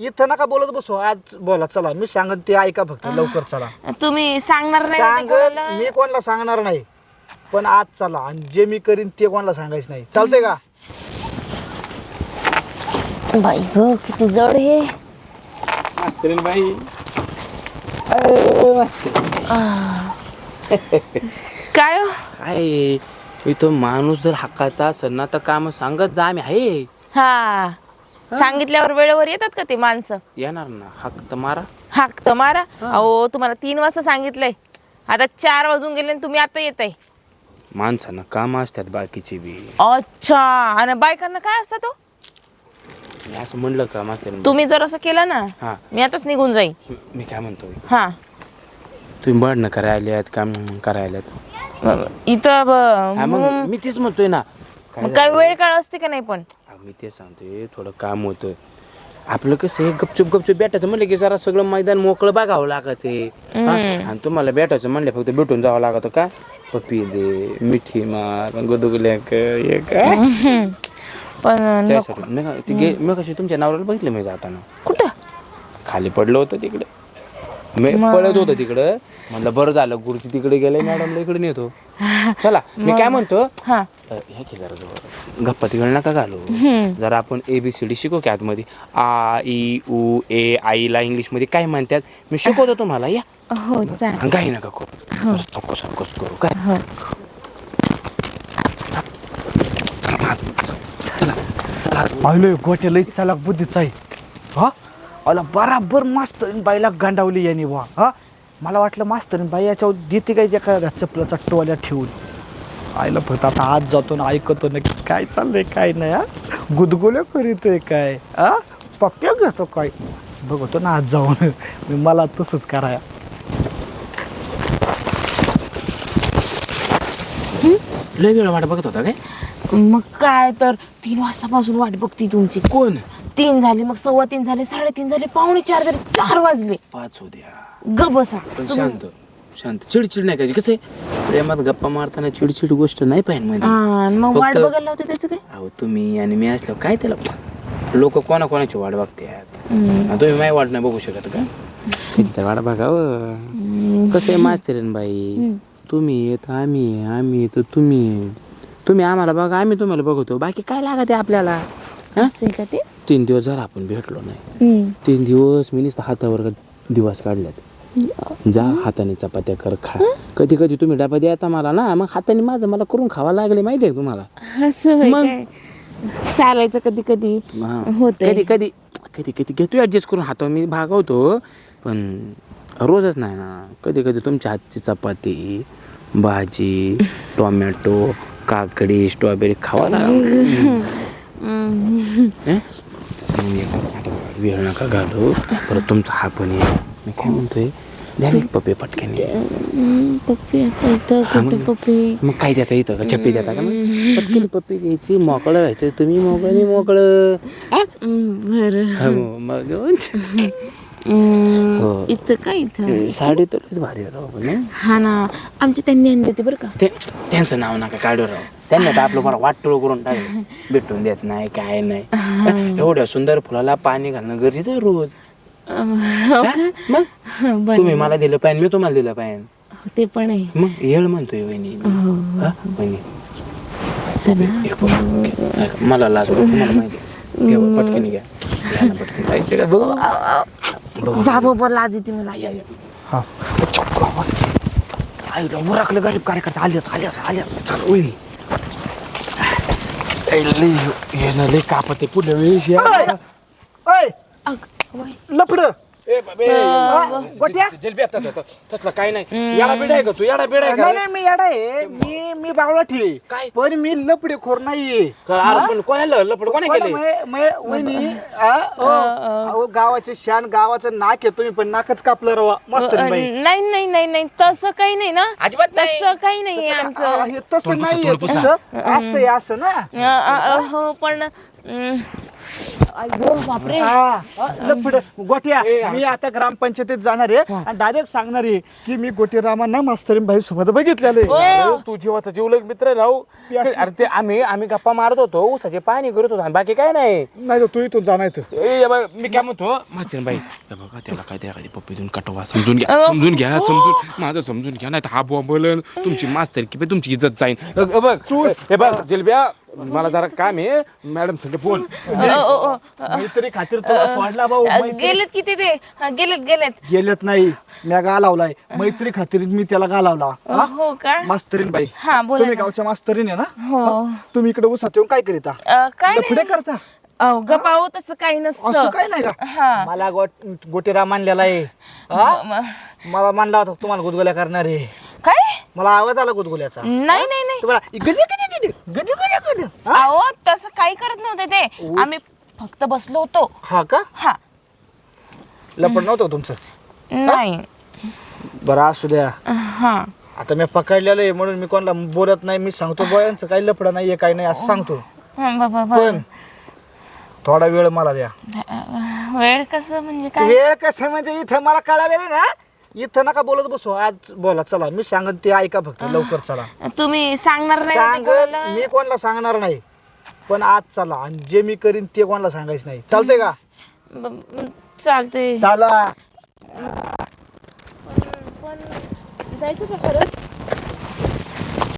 इथं नका बोलत बसू. आज बोला चला. मी सांगत ते ऐका फक्त. लवकर चला. तुम्ही सांगणार नाही ना ते सांग कोणाला? मी कोणाला सांगणार नाही. पण आज चला. आणि जे मी करीन ते कोणाला सांगायचं नाही. चालतंय का? बाई ग किती जड हे. मास्तरीन बाई. काय हो? काय? इथं माणूस जर हक्काचा असेल ना तर काम सांगत जा आम्ही. आहे. हा. सांगितल्यावर वेळेवर येतात का ते माणसं? येणार ना. हक तर मारा. हाक तर मारा. अहो तुम्हाला तीन वाजता सांगितलंय. आता चार वाजून गेले आणि तुम्ही आता येत आहे माणसानं काम असतात बाकीची बी. अच्छा. आणि बायकांना काय असतं तो? मी असं म्हणलं का मास्तरीन तुम्ही जर असं केलं ना हा. मी आताच निघून जाईन. मी काय म्हणतो? हा. तुम्ही बढणं करायला आहेत काम करायला. इथं ब- मग मी तेच म्हणतोय ना. काय मग काय वेळ काळ असते का नाही पण? मी तेच सांगतोय थोडं काम होतं. आपलं कसं आहे गपचूप गपचूप भेटायचं म्हणलं की जरा सगळं मैदान मोकळं बघावं लागत हा? आणि तुम्हाला भेटायचं म्हणलं फक्त भेटून जावं लागत का? पप्पी दे मिठी मार गुदगुल्या हे पण ते मी कशी तुमच्या नावाला बघितलं मी जाताना? कुठं? खाली पडलं होतं तिकडे. मी पळत होतं तिकडं. म्हणलं बरं झालं गुरुजी तिकडे गेले मॅडमला इकडे नेतो. चला मी काय म्हणतो? हा हे की जरा जवळ गप्पा तिकडे नका घालू. जरा आपण ए बी सी डी शिकू की आतमध्ये. आ ई उ ए आईला इंग्लिशमध्ये काय म्हणतात? मी शिकवतो तुम्हाला या. हो काही नका करू. चौकस चौकस करू काय? हो. पाहिलं गोट्या लई चालाक बुद्धीचा आहे. हा? अला बराबर मास्तरीन बाईला गांडावली याने वा. हा? मला वाटलं मास्तरीन बाई याच्यावर देते काय ज्या काय चपलाचा टोल्या ठेवून. आईला फक्त आता आज जातो ना ऐकतो ना की काय चाललंय काय नाही हा? गुदगुल्या करीतोय काय हा? पप्प्या घेतो काय? बघतो ना आज जाऊन. मी मला तसंच कराया लय वेळ वाट बघत होता काय? मग काय तर तीन वाजतापासून वाट बघती तुमची. कोण? तीन झाले मग सव्वा तीन झाले साडेतीन झाले पावणे चार झाले चार वाजले. पाच होत्या ग बसा. पण शांत. शांत. चिडचिड नाही करायची. कसं आहे? प्रेमात गप्पा मारताना चिडचिड गोष्ट नाही पाहिजे हा, आणि मग वाट फक्त- बघायला होते त्याचं काय? अहो तुम्ही आणि मी असलो काय त्याला? लोक कोणा कोणाची वाट बघतात? हम्म. तुम्ही माझी वाट नाही बघू शकत का? किती वाट बघावं कसं आहे मास्तरीन बाई तुम्ही येत आम्ही आहे, आम्ही येतो तुम्ही आहे. तुम्ही आम्हाला बघा आम्ही तुम्हाला बघतो. बाकी काय लागत आहे आपल्याला? हा? असं आहे का ते? तीन दिवस जर आपण भेटलो नाही. हम्म. तीन दिवस मी नुसतं हातावर दिवस काढल्यात. जा हाताने चपात्या कर खा कधी कधी तुम्ही डबा द्यायचा मला ना मग हाताने माझं मला करून खावा लागले माहिती आहे तुम्हाला असं होय मग? काय चालायचं कधी कधी हा. होतंय. कधी कधी कधी कधी घेतो ऍडजस्ट करून हातावर मी भागवतो पण रोजच नाही ना कधी कधी तुमच्या हातची चपाती भाजी टोमॅटो काकडी स्ट्रॉबेरी खावा लागलं हं? मग एक आता वेळ नका घालू परत तुमचा हा पण ये मी काय म्हणतोय? द्या एक पप्पे पटकन. पप्पी आता इथं कुठे पप्पी मग काय देता इथं? का चप्पी देता का मग? पटकन पप्पी द्यायची मोकळं व्हायचं. तुम्ही मोकळं मी मोकळं. बरं. हा, मग हो. इथं काय इथं? साडी तर लयच भारी राव पण, हं? हा ना. आमची त्यांनी आणली होती बरं का. ते त्यांचं नाव नका काढू राव. त्यांना तर आपलं मला वाटोळ करून टाकलं. भेटून देत नाही काय नाही? एवढ्या सुंदर फुलाला पाणी घालणं गरजेचं आहे रोज? मग. तुम्ही मला दिलं पाहिजे मी तुम्हाला दिलं पाहिजे. हो, ते पण आहे. मग येळ म्हणतोय वहिनी. हो हा? वहिनी. चला. एक पप्पी घे. ऐका, मला लाज वाटते, तुम्हाला माहिती आहे. घ्या बा, पटकन घ्या. घ्या ना, पटकन. जायचं का? बघू. बघू. जा बाबा लाज येते मला. या, या. हा. आईला उरकलं गरीब कार्यकर्ता. आले आल्यास आल्यास चल वहिनी. येणं लय कापते पुढल्या वेळेस ओय! अग, लपड गोट्या. तसलं काय नाही. याडा बिडा आहे का तू? याडा बिडा आहे नाही का? नाही मी येडा आहे. मी मी बावळा ठे काय? पण मी लपडे खोर नाहीये. का- अरे पण कोणाला लपड कोणा केले मै- मै- वहिनी, आ, ओ, अहो, गावाचे शान गावाचं नाक आहे तुम्ही पण नाकच कापलं रवा. मस्त अं, नाही नाही नाही नाही तसं काही नाही ना. अजिबात नाही. तसं काही नाही आमचं. हे तसं नाही. असं आहे असं ना. अं, अं, हो पण अं, बापरे. हा, हा. गोट्या मी आता ग्रामपंचायतीत जाणार आहे. आणि डायरेक्ट सांगणार आहे की मी गोटी रामांना मास्तरीन भाई सोबत बघितलेले ओ, तू जीवाचा जीवलग मित्र राहू. अरे ते आम्ही आम्ही गप्पा मारत होतो ऊसाचे पाणी करत होतो आणि बाकी काय नाही. नाही तू इथून जाणार हे मी काय म्हणतो? बाई हे बघा त्याला काय त्या पप्पीतून कटवा समजून घ्या समजून घ्या समजून माझं समजून घ्या नाही तर हा बोंबलन तुमची मास्तर की तुमची इज्जत जाईन. हे बघ हे बघ जिलब्या मला जरा काम आहे मॅडम संग बोल ओ, ओ, ओ. मैत्री खातीर तुला सोडला भाऊ मैत्री- गेलेत किती ते? हा, गेलेत गेलेत. गेलेत नाही. मी गालावलाय मैत्री खातीर मी त्याला गालावला हा? हो का? मास्तरीन बाई. हा बोला तुम्ही ना. गावच्या मास्तरीन आहे ना? हो. तुम्ही इकडे उसात येऊन काय करीता? अ, काय पुढे नाही. करता? अहो, हो तसं काही असं नसतं काय नाही का? हा. मला गोट गोटेरा मानलेला आहे. हा? म- म- मला मानला होता तुम्हाला गुदगुल्या करणार. आहे काय? मला आवाज आला गुदगुल्याचा. नाही नाही नाही. तुम्हाला अहो तसं काही करत नव्हते ते. आम्ही फक्त बसलो होतो. हा का? हा. लपड नव्हतं तुमचं? नाही. बरं असू द्या. हा. आता मी पकडलेलं आहे म्हणून मी कोणाला बोलत नाही. मी सांगतो बोयांचं काही लपडं नाहीये काही नाही असं सांगतो. हं, ब- ब- ब- पण थोडा वेळ मला द्या. वेळ कसं म्हणजे काय? वेळ कसं म्हणजे इथं मला कळालेलं ना? इथं नका बोलत बसू आज बोला चला मी सांगत ते ऐका फक्त लवकर चला. तुम्ही सांगणार नाही सांग कोणाला? मी कोणाला सांगणार नाही पण आज चला आणि जे मी करीन ते कोणाला सांगायचं नाही. चालतंय का? ब- ब- चालतंय. चला. पण जायचं का खरंच